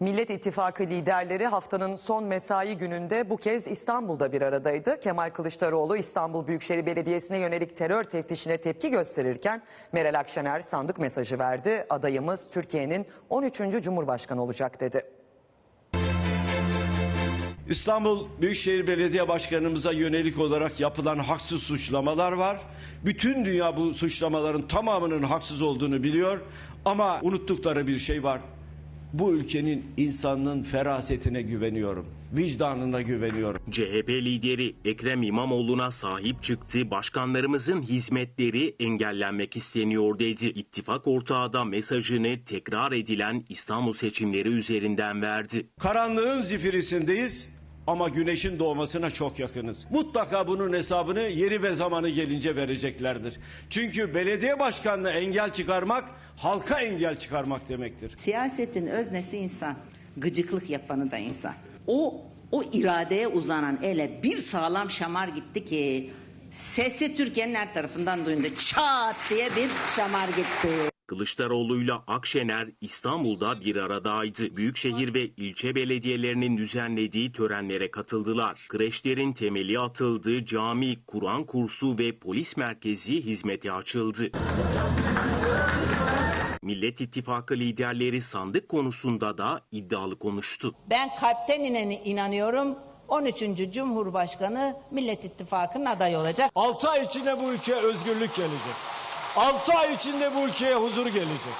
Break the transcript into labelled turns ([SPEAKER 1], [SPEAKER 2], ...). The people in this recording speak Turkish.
[SPEAKER 1] Millet İttifakı liderleri haftanın son mesai gününde bu kez İstanbul'da bir aradaydı. Kemal Kılıçdaroğlu İstanbul Büyükşehir Belediyesi'ne yönelik terör teftişine tepki gösterirken Meral Akşener sandık mesajı verdi. Adayımız Türkiye'nin 13. Cumhurbaşkanı olacak dedi.
[SPEAKER 2] İstanbul Büyükşehir Belediye Başkanımıza yönelik olarak yapılan haksız suçlamalar var. Bütün dünya bu suçlamaların tamamının haksız olduğunu biliyor ama unuttukları bir şey var. Bu ülkenin insanlığın ferasetine güveniyorum. Vicdanına güveniyorum.
[SPEAKER 3] CHP lideri Ekrem İmamoğlu'na sahip çıktı. Başkanlarımızın hizmetleri engellenmek isteniyor dedi. İttifak ortağı da mesajını tekrar edilen İstanbul seçimleri üzerinden verdi.
[SPEAKER 2] Karanlığın zifirisindeyiz ama güneşin doğmasına çok yakınız. Mutlaka bunun hesabını yeri ve zamanı gelince vereceklerdir. Çünkü belediye başkanına engel çıkarmak halka engel çıkarmak demektir.
[SPEAKER 4] Siyasetin öznesi insan. Gıcıklık yapanı da insan. O o iradeye uzanan ele bir sağlam şamar gitti ki sesi Türkiye'nin her tarafından duyuldu. Çat diye bir şamar gitti.
[SPEAKER 3] Kılıçdaroğlu'yla Akşener İstanbul'da bir aradaydı. Büyükşehir ve ilçe belediyelerinin düzenlediği törenlere katıldılar. Kreşlerin temeli atıldı, cami, Kur'an kursu ve polis merkezi hizmete açıldı. Millet İttifakı liderleri sandık konusunda da iddialı konuştu.
[SPEAKER 4] Ben kalpten inen- inanıyorum 13. Cumhurbaşkanı Millet İttifakı'nın adayı olacak.
[SPEAKER 2] 6 ay içinde bu ülkeye özgürlük gelecek. 6 ay içinde bu ülkeye huzur gelecek.